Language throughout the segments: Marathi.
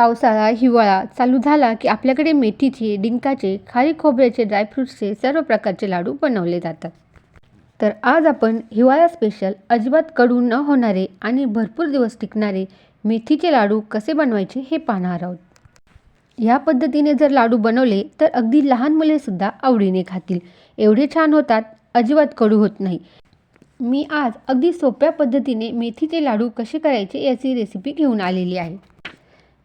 पावसाळा हिवाळा चालू झाला की आपल्याकडे मेथीचे डिंकाचे खारी खोबऱ्याचे ड्रायफ्रूट्सचे सर्व प्रकारचे लाडू बनवले जातात. तर आज आपण हिवाळा स्पेशल अजिबात कडू न होणारे आणि भरपूर दिवस टिकणारे मेथीचे लाडू कसे बनवायचे हे पाहणार आहोत. ह्या पद्धतीने जर लाडू बनवले तर अगदी लहान मुलेसुद्धा आवडीने खातील. एवढे छान होतात अजिबात कडू होत नाही. मी आज अगदी सोप्या पद्धतीने मेथीचे लाडू कसे करायचे याची रेसिपी घेऊन आलेली आहे.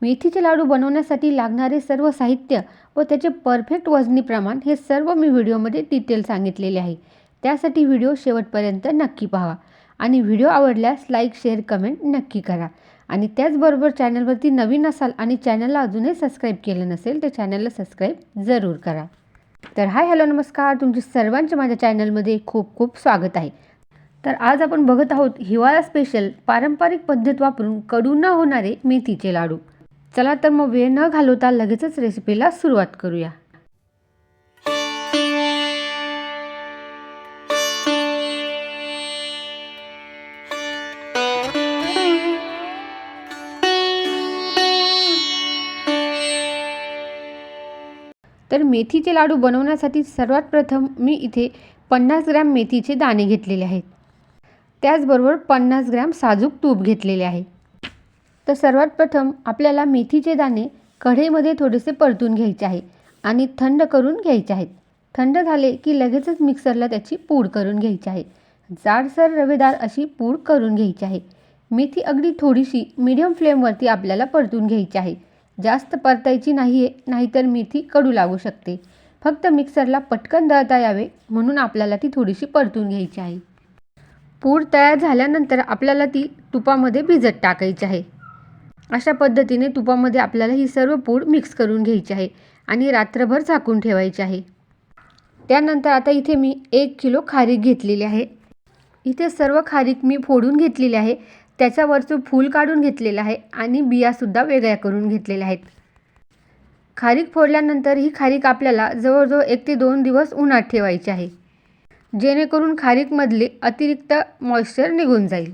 मेथीचे लाडू बनवण्यासाठी लागणारे सर्व साहित्य व त्याचे परफेक्ट वजनी प्रमाण हे सर्व मी व्हिडिओमध्ये डिटेल सांगितलेले आहे. त्यासाठी व्हिडिओ शेवटपर्यंत नक्की पहा आणि व्हिडिओ आवडल्यास लाईक शेअर कमेंट नक्की करा. आणि त्याचबरोबर चॅनलवरती नवीन असाल आणि चॅनलला अजूनही सबस्क्राईब केलं नसेल तर चॅनलला सबस्क्राईब जरूर करा. तर हाय हॅलो नमस्कार. तुमचे सर्वांचे माझ्या चॅनलमध्ये खूप खूप स्वागत आहे. तर आज आपण बघत आहोत हिवाळा स्पेशल पारंपरिक पद्धत वापरून कडू न होणारे मेथीचे लाडू. चला तर मग वेळ न घालवता लगेचच रेसिपीला सुरुवात करूया. तर मेथीचे लाडू बनवण्यासाठी सर्वात प्रथम मी इथे पन्नास ग्रॅम मेथीचे दाणे घेतलेले आहेत. त्याचबरोबर पन्नास ग्रॅम साजूक तूप घेतलेले आहे. तर सर्वात प्रथम आपल्याला मेथीचे दाणे कढईमध्ये थोडेसे परतून घ्यायचे आहे आणि थंड करून घ्यायचे आहेत. थंड झाले की लगेचच मिक्सरला त्याची पूड करून घ्यायची आहे. जाडसर रवेदार अशी पूड करून घ्यायची आहे. मेथी अगदी थोडीशी मीडियम फ्लेमवरती आपल्याला परतून घ्यायची आहे. जास्त परतायची नाही आहे नाहीतर मेथी कडू लागू शकते. फक्त मिक्सरला पटकन दळता यावे म्हणून आपल्याला ती थोडीशी परतून घ्यायची आहे. पूड तयार झाल्यानंतर आपल्याला ती तुपामध्ये भिजत टाकायची आहे. अशा पद्धतीने तुपामध्ये आपल्याला ही सर्व पूड मिक्स करून घ्यायची आहे आणि रात्रभर झाकून ठेवायची आहे. त्यानंतर आता इथे मी एक किलो खारीक घेतलेली आहे. इथे सर्व खारीक मी फोडून घेतलेली आहे. त्याच्यावरचं फूल काढून घेतलेलं आहे आणि बियासुद्धा वेगळ्या करून घेतलेल्या आहेत. खारीक फोडल्यानंतर ही खारीक आपल्याला जवळजवळ एक ते दोन दिवस उन्हात ठेवायची आहे. जेणेकरून खारीकमधले अतिरिक्त मॉइश्चर निघून जाईल.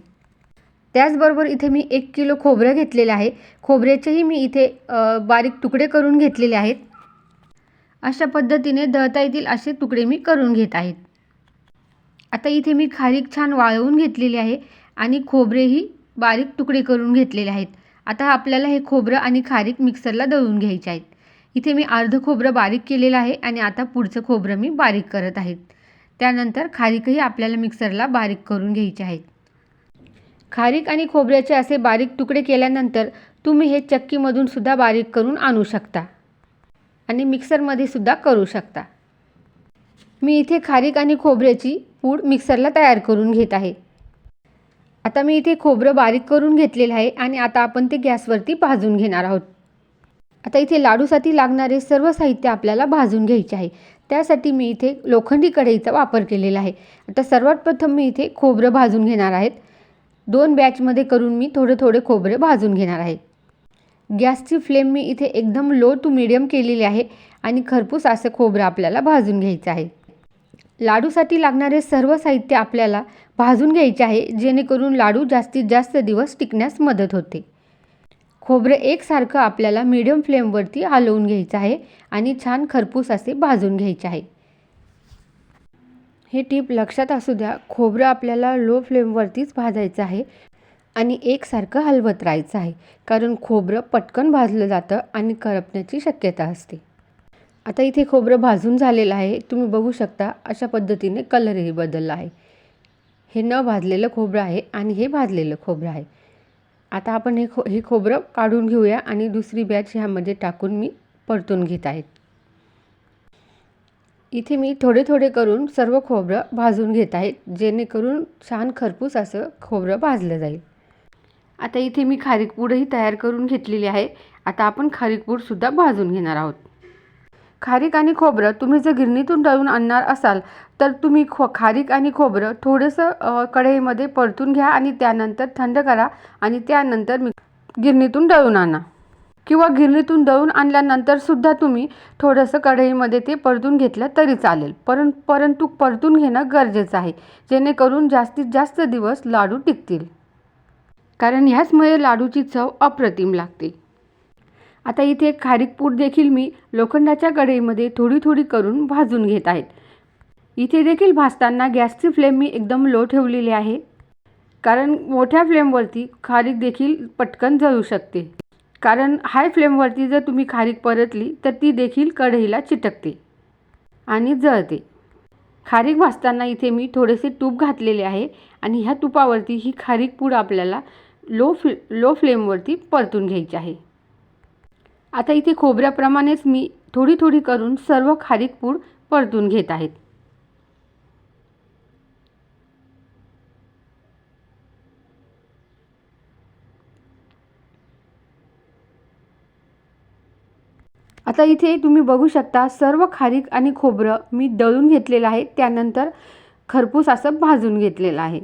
त्याचबरोबर इथे मी एक किलो खोबरं घेतलेलं आहे. खोबऱ्याचेही मी इथे बारीक तुकडे करून घेतलेले आहेत. अशा पद्धतीने दळता येतील असे तुकडे मी करून घेत आहेत. आता इथे मी खारीक छान वाळवून घेतलेली आहे आणि खोबरेही बारीक तुकडे करून घेतलेले आहेत. आता आपल्याला हे खोबरं आणि खारीक मिक्सरला दळून घ्यायचे आहेत. इथे मी अर्ध खोबरं बारीक केलेलं आहे आणि आता पुढचं खोबरं मी बारीक करत आहेत त्यानंतर खारीकही आपल्याला मिक्सरला बारीक करून घ्यायचे आहेत. खारीक आणि खोबऱ्याचे असे बारीक तुकडे केल्यानंतर तुम्ही हे चक्कीमधून सुद्धा बारीक करून आणू शकता. आणि मिक्सरमध्ये सुद्धा करू शकता. मी इथे खारीक आणि खोबऱ्याची पूड मिक्सरला तयार करून घेत आहे. आता मी इथे खोबरं बारीक करून घेतलेलं आहे आणि आता आपण ते गॅसवरती भाजून घेणार आहोत. आता इथे लाडूसाठी लागणारे सर्व साहित्य आपल्याला भाजून घ्यायचे आहे. त्यासाठी मी इथे लोखंडी कढईचा वापर केलेला आहे. आता सर्वात प्रथम मी इथे खोबरं भाजून घेणार आहेत. दोन बॅचमध्ये करून मी थोडे थोडे खोबरे भाजून घेणार आहे. गॅसची फ्लेम मी इथे एकदम लो टू मिडियम केलेली आहे आणि खरपूस असं खोबरं आपल्याला भाजून घ्यायचं आहे. लाडूसाठी लागणारे सर्व साहित्य आपल्याला भाजून घ्यायचे आहे जेणेकरून लाडू जास्तीत जास्त दिवस टिकण्यास मदत होते. खोबरं एकसारखं आपल्याला मीडियम फ्लेमवरती हलवून घ्यायचं आहे आणि छान खरपूस असे भाजून घ्यायचे आहे. हे टीप लक्षात असू द्या खोबरं आपल्याला लो फ्लेमवरतीच भाजायचं आहे आणि एकसारखं हलवत राहायचं आहे कारण खोबरं पटकन भाजलं जातं आणि करपण्याची शक्यता असते. आता इथे खोबरं भाजून झालेलं आहे. तुम्ही बघू शकता अशा पद्धतीने कलरही बदलला आहे. हे न भाजलेलं खोबरं आहे आणि हे भाजलेलं खोबरं आहे. आता आपण हे खो हे खोबरं काढून घेऊया आणि दुसरी बॅच ह्यामध्ये टाकून मी परतून घेत आहेत इथे मी थोडे थोडे करून सर्व खोबरं भाजून घेत आहे जेणेकरून छान खरपूस असं खोबरं भाजलं जाईल. आता इथे मी खारीकपूडही तयार करून घेतलेली आहे. आता आपण खारीकपूडसुद्धा भाजून घेणार आहोत. खारीक आणि खोबरं तुम्ही जर गिरणीतून दळून आणणार असाल तर तुम्ही खो खारीक आणि खोबरं थोडंसं कढईमध्ये परतून घ्या आणि त्यानंतर थंड करा आणि त्यानंतर मी गिरणीतून दळून आणा. किंवा गिरणीतून दळून आणल्यानंतर सुद्धा तुम्ही थोडंसं कढईमध्ये ते परतून घेतलं तरी चालेल. परं परंतु परतून घेणं गरजेचं आहे. जेणेकरून जास्तीत जास्त दिवस लाडू टिकतील. कारण ह्याचमुळे लाडूची चव अप्रतिम लागते. आता इथे खारीक पूड देखील मी लोखंडाच्या कढईमध्ये थोडी थोडी करून भाजून घेत आहेत इथे देखील भाजताना गॅसची फ्लेम मी एकदम लो ठेवलेली आहे. कारण मोठ्या फ्लेमवरती खारीक देखील पटकन जळू शकते. कारण हाय फ्लेमवरती जर तुम्ही खारीक परतली तर ती देखील कढईला चिटकते आणि जळते. खारीक भाजताना इथे मी थोडेसे तूप घातलेले आहे आणि ह्या तुपावरती ही खारीक पूड आपल्याला लो फ्ले लो फ्लेमवरती परतून घ्यायची आहे. आता इथे खोबऱ्याप्रमाणेच मी थोडी थोडी करून सर्व खारीक पूड परतून घेत आहेत. आता इथे तुम्ही बघू शकता सर्व खारीक आणि खोबरं मी दळून घेतलेलं आहे. त्यानंतर खरपूस असं भाजून घेतलेलं आहे.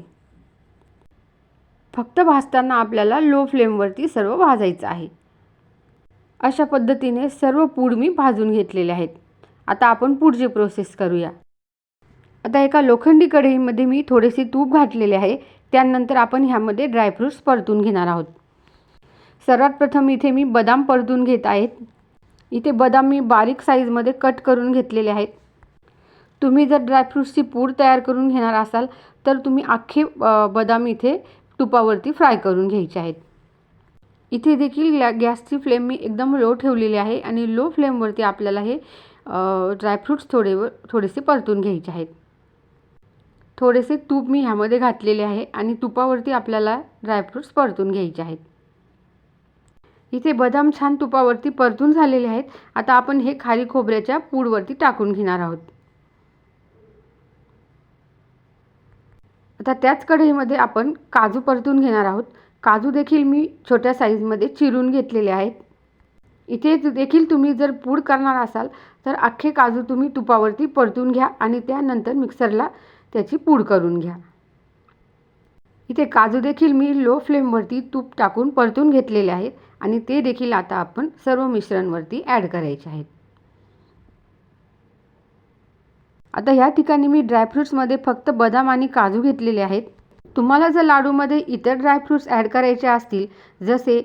फक्त भाजताना आपल्याला लो फ्लेमवरती सर्व भाजायचं आहे. अशा पद्धतीने सर्व पूड मी भाजून घेतलेले आहेत. आता आपण पुढची प्रोसेस करूया. आता एका लोखंडी कढईमध्ये मी थोडेसे तूप घातलेले आहे. त्यानंतर आपण ह्यामध्ये ड्रायफ्रूट्स परतून घेणार आहोत. सर्वात प्रथम इथे मी बदाम परतून घेत आहेत इथे बदाम मी बारीक साईजमध्ये कट करून घेतलेले आहेत. तुम्ही जर ड्रायफ्रूट्सची पूड तयार करून घेणार असाल तर तुम्ही अख्खे बदाम इथे तुपावरती फ्राय करून घ्यायचे आहेत. इथे देखील गॅसची फ्लेम मी एकदम लो ठेवलेली आहे आणि लो फ्लेमवरती आपल्याला हे ड्रायफ्रूट्स थोडे थोडेसे परतून घ्यायचे आहेत. थोडेसे तूप मी ह्यामध्ये घातलेले आहे आणि तुपावरती आपल्याला ड्रायफ्रूट्स परतून घ्यायचे आहेत. इथे बदाम छान तुपावरती परतून झालेले आहेत. आता आपण हे खारी खोबऱ्याच्या पूडवरती टाकून घेणार आहोत. आता त्याच कढईमध्ये आपण काजू परतून घेणार आहोत. काजू देखील मी छोट्या साईजमध्ये चिरून घेतलेले आहेत. इथे देखील तुम्ही जर पूड करणार असाल तर अख्खे काजू तुम्ही तुपावरती परतून घ्या आणि त्यानंतर मिक्सरला त्याची पूड करून घ्या. इथे काजू देखील मी लो फ्लेमवरती तूप टाकून परतून घेतलेले आहेत. आणि ते देखील आता आपण सर्व मिश्रणवरती ॲड करायचे आहेत. आता ह्या ठिकाणी मी ड्रायफ्रूट्समध्ये फक्त बदाम आणि काजू घेतलेले आहेत. तुम्हाला जर लाडूमध्ये इतर ड्रायफ्रूट्स ॲड करायचे असतील जसे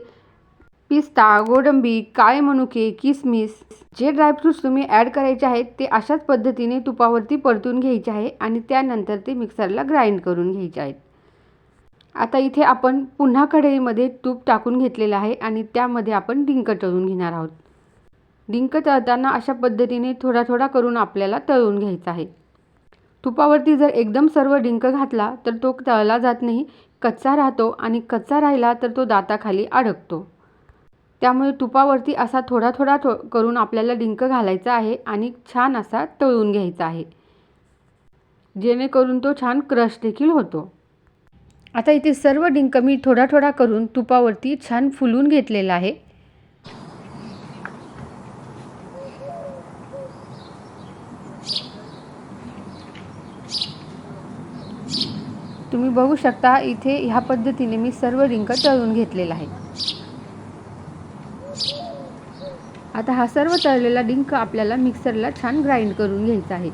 पिस्ता गोडंबी काळे मनुके किसमिस जे ड्रायफ्रूट्स तुम्ही ॲड करायचे आहेत ते अशाच पद्धतीने तुपावरती परतून घ्यायचे आहे आणि त्यानंतर ते मिक्सरला ग्राइंड करून घ्यायचे आहेत. आता इथे आपण पुन्हा कढईमध्ये तूप टाकून घेतलेलं आहे आणि त्यामध्ये आपण डिंक तळून घेणार आहोत. डिंक तळताना अशा पद्धतीने थोडा थोडा करून आपल्याला तळून घ्यायचा आहे. तुपावरती जर एकदम सर्व डिंक घातला तर तो तळला जात नाही कच्चा राहतो आणि कच्चा राहिला तर तो दाताखाली अडकतो. त्यामुळे तुपावरती असा थोडा थोडा थो करून आपल्याला डिंक घालायचा आहे आणि छान असा तळून घ्यायचा आहे. जेणेकरून तो छान क्रश देखील होतो. आता इथे सर्व डिंक मी थोडा थोडा करून तुपावरती छान फुलून घेतलेला आहे. तुम्ही बघू शकता इथे ह्या पद्धतीने मी सर्व डिंक तळून घेतलेला आहे. आता हा सर्व तळलेला डिंक आपल्याला मिक्सरला छान ग्राइंड करून घ्यायचा आहे.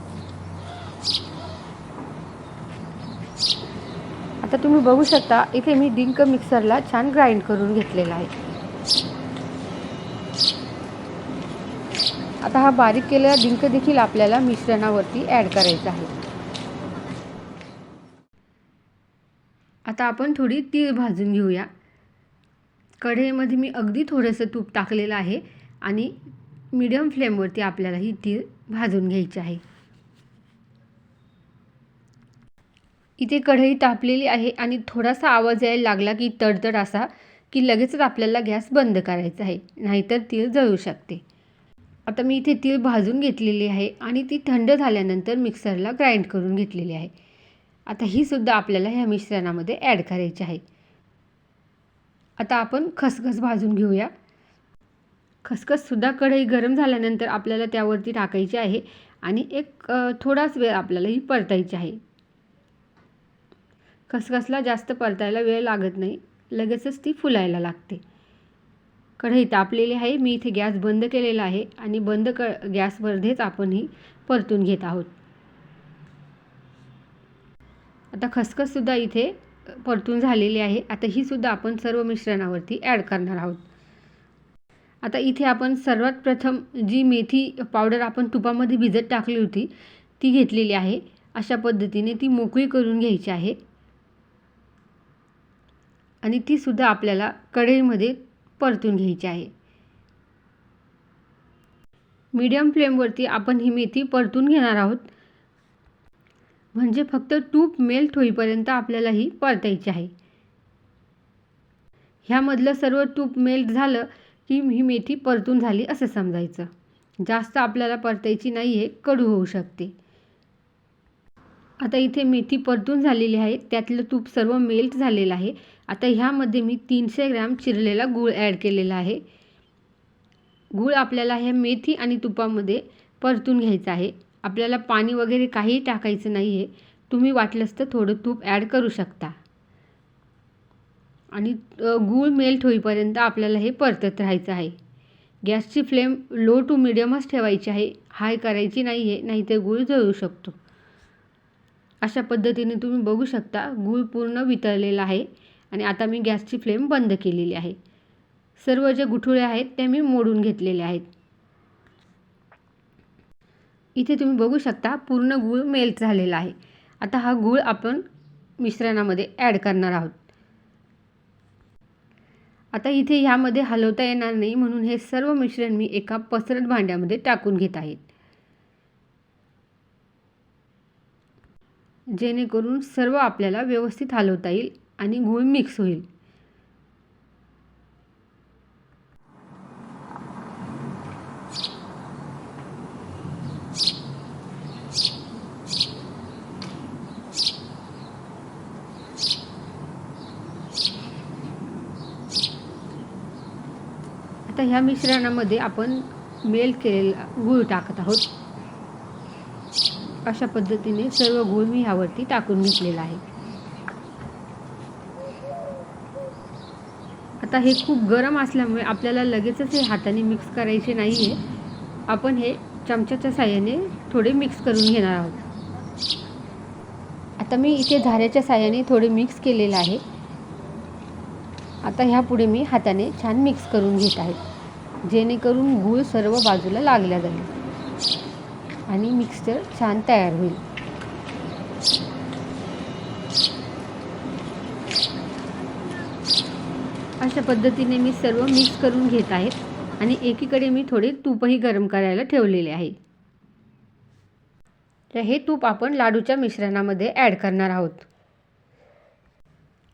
आता तुम्ही बघू शकता इथे मी डिंक मिक्सरला छान ग्राइंड करून घेतलेला आहे. आता हा बारीक केलेला डिंक देखील आपल्याला मिश्रणावरती ॲड करायचा आहे. आता आपण थोडी तीळ भाजून घेऊया. कढईमध्ये मी अगदी थोडंसं तूप टाकलेलं आहे आणि मीडियम फ्लेमवरती आपल्याला ही तीळ भाजून घ्यायची आहे. इथे कढई तापलेली आहे आणि थोडासा आवाज यायला लागला की तडतड असा की लगेचच आपल्याला गॅस बंद करायचा आहे नाहीतर तीळ जळू शकते. आता मी इथे तीळ भाजून घेतलेली आहे आणि ती थंड झाल्यानंतर मिक्सरला ग्राइंड करून घेतलेली आहे. आता ही सुद्धा आपल्याला ह्या मिश्रणामध्ये ॲड करायची आहे. आता आपण खसखस भाजून घेऊया. खसखससुद्धा कढई गरम झाल्यानंतर आपल्याला त्यावरती टाकायची आहे आणि एक थोडाच वेळ आपल्याला ही परतायची आहे. खसखसला जास्त परतायला वेळ लागत नाही. लगेचच ती फुलायला लागते. कढई तापलेली आहे. मी इथे गॅस बंद केलेला आहे आणि बंद क गॅसवरधेच आपण ही परतून घेत आहोत. आता खसखससुद्धा इथे परतून झालेली आहे. आता ही सुद्धा आपण सर्व मिश्रणावरती ॲड करणार आहोत. आता इथे आपण सर्वात प्रथम जी मेथी पावडर आपण तुपामध्ये भिजत टाकली होती ती घेतलेली आहे. अशा पद्धतीने ती मोकळी करून घ्यायची आहे. आणि तीसुद्धा आपल्याला कढईमध्ये परतून घ्यायची आहे. मीडियम फ्लेमवरती आपण ही मेथी परतून घेणार आहोत. म्हणजे फक्त तूप मेल्ट होईपर्यंत आपल्याला ही परतायची आहे. ह्यामधलं सर्व तूप मेल्ट झालं की ही मेथी परतून झाली असं समजायचं. जास्त आपल्याला परतायची नाही आहे कडू होऊ शकते. आता इथे मेथी परतून झालेली आहे. त्यातलं तूप सर्व मेल्ट झालेलं आहे. आता ह्यामध्ये मी तीनशे ग्रॅम चिरलेला गूळ ॲड केलेला आहे. गूळ आपल्याला ह्या मेथी आणि तुपामध्ये परतून घ्यायचं आहे. आपल्याला पाणी वगैरे काहीही टाकायचं नाही आहे तुम्ही वाटलंच तर थोडं तूप ॲड करू शकता. आणि गूळ मेल्ट होईपर्यंत आपल्याला हे परतत राहायचं आहे. गॅसची फ्लेम लो टू मिडियमच ठेवायची आहे. हाय करायची नाही आहे नाही तर गूळ जळू शकतो. अशा पद्धतीने तुम्ही बघू शकता गूळ पूर्ण वितळलेला आहे आणि आता मी गॅसची फ्लेम बंद केलेली आहे. सर्व जे गुठुळे आहेत ते मी मोडून घेतलेले आहेत. इथे तुम्ही बघू शकता पूर्ण गूळ मेल्ट झालेला आहे. आता हा गूळ आपण मिश्रणामध्ये ॲड करणार आहोत. आता इथे ह्यामध्ये हलवता येणार नाही म्हणून हे सर्व मिश्रण मी एका पसरट भांड्यामध्ये टाकून घेत आहेत जेणेकरून सर्व आपल्याला व्यवस्थित हलवता येईल आणि गूळ मिक्स होईल. आता ह्या मिश्रणामध्ये आपण मेल्ट केलेला गूळ टाकत आहोत. अशा पद्धतीने सर्व गूळ मी ह्यावरती टाकून घेतलेला आहे. आता हे खूप गरम असल्यामुळे आपल्याला लगेचच हे हाताने मिक्स करायचे नाही आहे आपण हे चमच्याच्या साह्याने थोडे मिक्स करून घेणार आहोत. आता मी इथे झाऱ्याच्या साह्याने थोडे मिक्स केलेलं आहे. आता ह्यापुढे मी हाताने छान मिक्स करून घेत आहे. जेणेकरून गूळ सर्व बाजूला लागल्या जाईल. आणि मिक्सचर छान तयार होईल. अशा पद्धतीने मी सर्व मिक्स करून घेत आहेत आणि एकीकडे मी थोडे तूपही गरम करायला ठेवलेले आहे. तर हे तूप आपण लाडूच्या मिश्रणामध्ये ॲड करणार आहोत.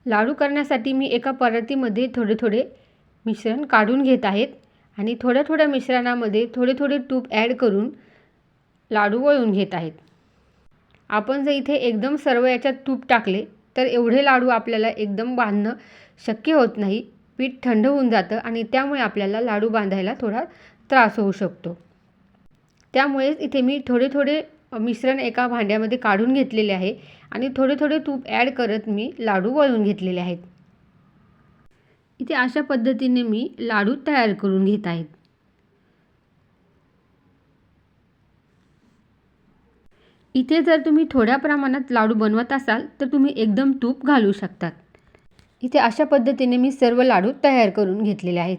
लाडू करण्यासाठी मी एका परातीमध्ये थोडे थोडे मिश्रण काढून घेत आहेत आणि थोड्या थोड्या मिश्रणामध्ये थोडे थोडे तूप ॲड करून लाडू वळून घेत आहेत. आपण जर इथे एकदम सर्व याच्यात तूप टाकले तर एवढे लाडू आपल्याला एकदम बांधणं शक्य होत नाही. पीठ थंड होऊन जातं आणि त्यामुळे आपल्याला लाडू बांधायला थोडा त्रास होऊ शकतो. त्यामुळेच इथे मी थोडे थोडे मिश्रण एका भांड्यामध्ये काढून घेतलेले आहे आणि थोडे थोडे तूप ॲड करत मी लाडू वळून घेतलेले आहेत. इथे अशा पद्धतीने मी लाडू तयार करून घेत आहेत इथे जर तुम्ही थोड्या प्रमाणात लाडू बनवत असाल तर तुम्ही एकदम तूप घालू शकतात. इथे अशा पद्धतीने मी सर्व लाडू तयार करून घेतलेले आहेत.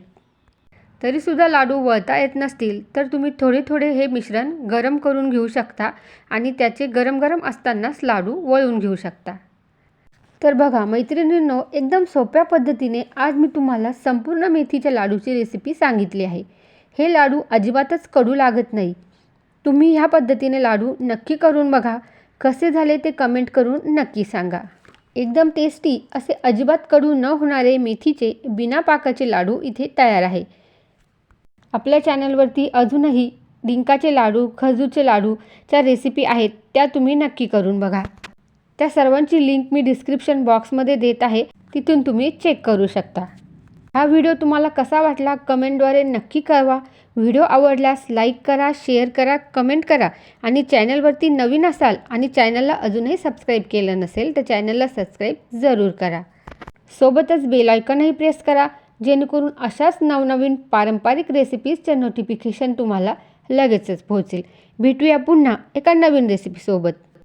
तरीसुद्धा लाडू वळता येत नसतील तर तुम्ही थोडे थोडे हे मिश्रण गरम करून घेऊ शकता आणि त्याचे गरम गरम असतानाच लाडू वळून घेऊ शकता. तर बघा मैत्रिणींनो एकदम सोप्या पद्धतीने आज मी तुम्हाला संपूर्ण मेथीच्या लाडूची रेसिपी सांगितली आहे. हे लाडू अजिबातच कडू लागत नाही. तुम्ही ह्या पद्धतीने लाडू नक्की करून बघा. कसे झाले ते कमेंट करून नक्की सांगा. एकदम टेस्टी असे अजिबात कडू न होणारे मेथीचे बिना पाकाचे लाडू इथे तयार आहे. आपल्या चॅनलवरती अजूनही डिंकाचे लाडू खजूरचे लाडूच्या रेसिपी आहेत त्या तुम्ही नक्की करून बघा. त्या सर्वांची लिंक मी डिस्क्रिप्शन बॉक्समध्ये देत आहे तिथून तुम्ही चेक करू शकता. हा व्हिडिओ तुम्हाला कसा वाटला कमेंटद्वारे नक्की कळवा. व्हिडिओ आवडल्यास लाईक करा शेअर करा कमेंट करा आणि चॅनलवरती नवीन असाल आणि चॅनलला अजूनही सबस्क्राईब केलं नसेल तर चॅनलला सबस्क्राईब जरूर करा. सोबतच बेलायकनही प्रेस करा जेणेकरून अशाच नवनवीन पारंपरिक रेसिपीजचे नोटिफिकेशन तुम्हाला लगेचच पोहोचेल. भेटूया पुन्हा एका नवीन रेसिपीसोबत